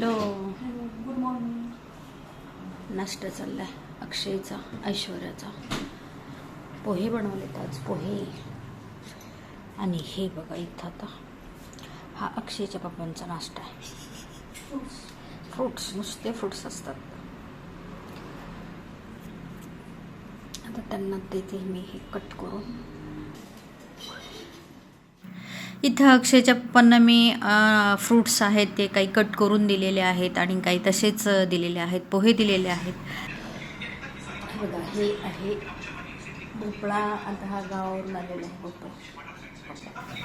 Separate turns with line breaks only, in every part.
Hello.
Good morning.
नाश्ता चाललाय. अक्षयचा ऐश्वर्याचा. पोहे बनवलेत आज पोहे. आणि हे बघा इथं आता. हा अक्षयच्या पप्पांचा नाश्ता आहे. फ्रुट्स नुसते फ्रुट्स असतात. आता त्यांना देते मी हे कट करून. इथं अक्षयच्या पप्पांना मी फ्रूट्स आहेत ते काही कट करून दिलेले आहेत आणि काही तसेच दिलेले आहेत पोहे दिलेले आहेत. हे बघा हे आहे भोपळा आता हा गावावरून आलेला आहे भोपळा.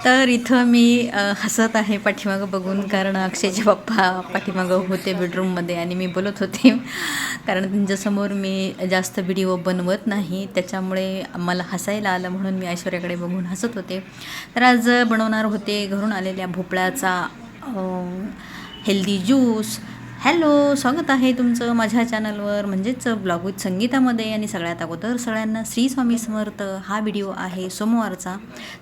तर इथं मी हसत आहे पाठीमागं बघून कारण अक्षयचे पप्पा पाठीमागं होते बेडरूममध्ये आणि मी बोलत होते. कारण त्यांच्यासमोर मी जास्त व्हिडिओ बनवत नाही त्याच्यामुळे मला हसायला आलं म्हणून मी ऐश्वर्याकडे बघून हसत होते. तर आज बनवणार होते घरून आलेल्या भोपळ्याचा हेल्दी ज्यूस हॅलो स्वागत आहे तुमचं माझ्या चॅनलवर म्हणजेच ब्लॉग विथ संगीतामध्ये. आणि सगळ्यात अगोदर सगळ्यांना श्री स्वामी समर्थ हा व्हिडिओ आहे सोमवारचा.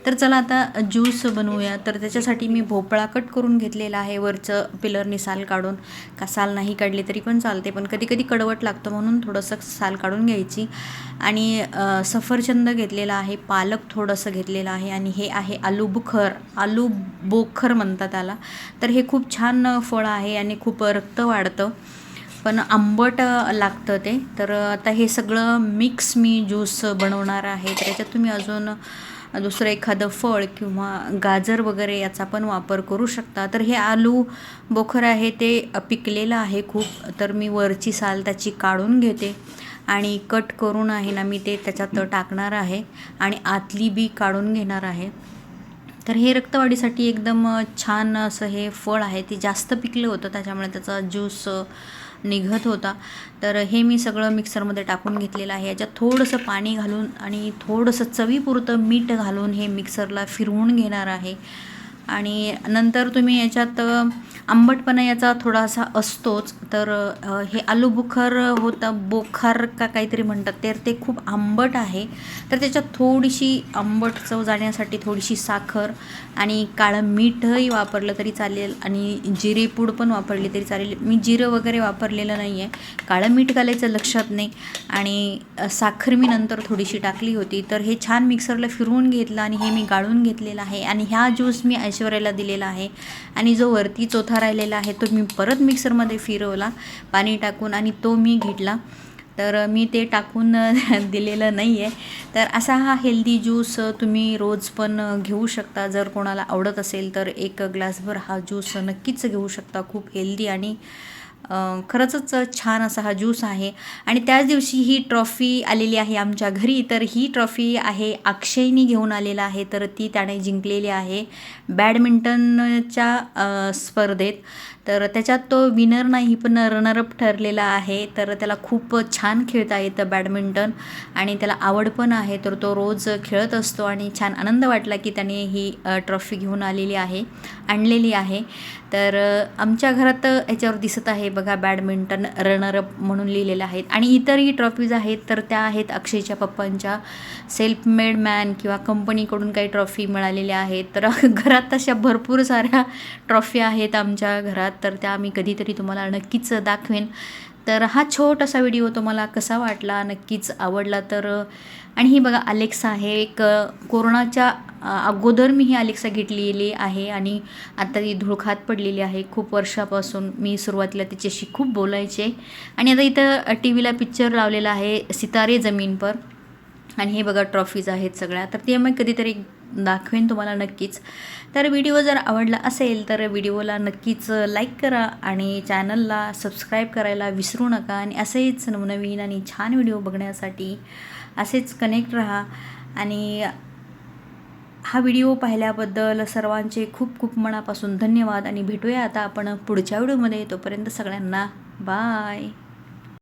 तर चला आता ज्यूस बनवूया. तर त्याच्यासाठी मी भोपळा कट करून घेतलेला आहे. वरचं पिलरनी साल काढून का साल नाही काढली तरी पण चालते पण कधी कधी कडवट लागतं म्हणून थोडंसं साल काढून घ्यायची. आणि सफरचंद घेतलेला आहे पालक थोडंसं घेतलेलं आहे आणि हे आहे आलू बुखर आलू बोखर म्हणतात त्याला. तर हे खूप छान फळ आहे आणि खूप रक्त वाढतं. पण आंबट लागतं ते. तर आता हे सगळं मिक्स मी ज्यूस बनवणार आहे. तर याच्यात तुम्ही अजून दुसरं एखादं फळ किंवा गाजर वगैरे याचा पण वापर करू शकता. तर हे आलू बोखर आहे ते पिकलेलं आहे खूप. तर मी वरची साल त्याची काढून घेते. आणि कट करून आहे ना मी ते त्याच्यात टाकणार आहे. आणि आतली बी काढून घेणार आहे. तर हे रक्तवाढीसाठी एकदम छान असं हे फळ आहे. ते जास्त पिकलं होतं त्याच्यामुळे त्याचा ज्यूस निघत होता. तर हे मी सगळं मिक्सरमध्ये टाकून घेतलेलं आहे. याच्यात थोडंसं पाणी घालून आणि थोडंसं चवीपुरतं मीठ घालून हे मिक्सरला फिरवून घेणार आहे. आणि नंतर तुम्ही याच्यात आंबटपणा याचा थोडासा असतोच. तर हे आलू बुखार होतं बोखार का काहीतरी म्हणतात तर ते खूप आंबट आहे. तर त्याच्यात थोडीशी आंबट चव जाण्यासाठी थोडीशी साखर आणि काळं मीठही वापरलं तरी चालेल आणि जिरेपूड पण वापरली तरी चालेल. मी जिरं वगैरे वापरलेलं नाही आहे काळं मीठ घालायचं लक्षात नाही. आणि साखर मी नंतर थोडीशी टाकली होती. तर हे छान मिक्सरला फिरवून घेतलं आणि हे मी गाळून घेतलेलं आहे. आणि ह्या ज्यूस मी ऐश्वर्याला दिलेला आहे. आणि जो वरती चौथा राहिलेला आहे तो मी परत मिक्सरमध्ये फिरवला पाणी टाकून आणि तो मी घेतला. तर मी ते टाकून दिलेलं नाही आहे तर असा हा हेल्दी ज्यूस तुम्ही रोज पण घेऊ शकता. जर कोणाला आवडत असेल तर एक ग्लासभर हा ज्यूस नक्कीच घेऊ शकता. खूप हेल्दी आणि खरंचच छान असा हा ज्यूस आहे. आणि त्याच दिवशी ही ट्रॉफी आलेली आहे आमच्या घरी. तर ही ट्रॉफी आहे अक्षयनी घेऊन आलेला आहे. तर ती त्याने जिंकलेली आहे बॅडमिंटनच्या स्पर्धेत. तर त्याच्यात तो विनर नाही पण रनरअप ठरलेला आहे. तर त्याला खूप छान खेळता येतं बॅडमिंटन आणि त्याला आवड पण आहे. तर तो रोज खेळत असतो आणि छान आनंद वाटला की त्याने ही ट्रॉफी घेऊन आलेली आहे आणलेली आहे. तर आमच्या घरात याच्यावर दिसत आहे बघा बॅडमिंटन रनरअप म्हणून लिहिलेलं आहेत आणि इतरही ट्रॉफीज आहेत तर त्या आहेत अक्षयच्या पप्पांच्या. सेल्फ मेड मॅन किंवा कंपनीकडून काही ट्रॉफी मिळालेल्या आहेत. तर घरात तशा भरपूर साऱ्या ट्रॉफी आहेत आमच्या घरात. तर त्या मी कधीतरी तुम्हाला नक्कीच दाखवेन. तर हा छोटासा व्हिडिओ तुम्हाला कसा वाटला नक्कीच आवडला तर आणि ही बघा अलेक्सा आहे एक कोरोनाच्या अगोदर मी ही अलेक्सा घेतलेली आहे आणि आता ती धुळखात पडलेली आहे. खूप वर्षापासून मी सुरुवातीला तिच्याशी खूप बोलायचे. आणि आता इथं टी व्हीला पिक्चर लावलेला आहे सितारे जमीन पर. आणि हे बघा ट्रॉफीज आहेत सगळ्या. तर ते मग कधीतरी दाखवेन तुम्हाला नक्कीच. तर व्हिडिओ जर आवडला असेल तर व्हिडिओला नक्कीच लाईक करा आणि चॅनलला सबस्क्राईब करायला विसरू नका. आणि असेच नवनवीन आणि छान व्हिडिओ बघण्यासाठी असेच कनेक्ट राहा. आणि हा व्हिडिओ पाहिल्याबद्दल सर्वांचे खूप खूप मनापासून धन्यवाद. आणि भेटूया आता आपण पुढच्या व्हिडिओमध्ये. तोपर्यंत सगळ्यांना बाय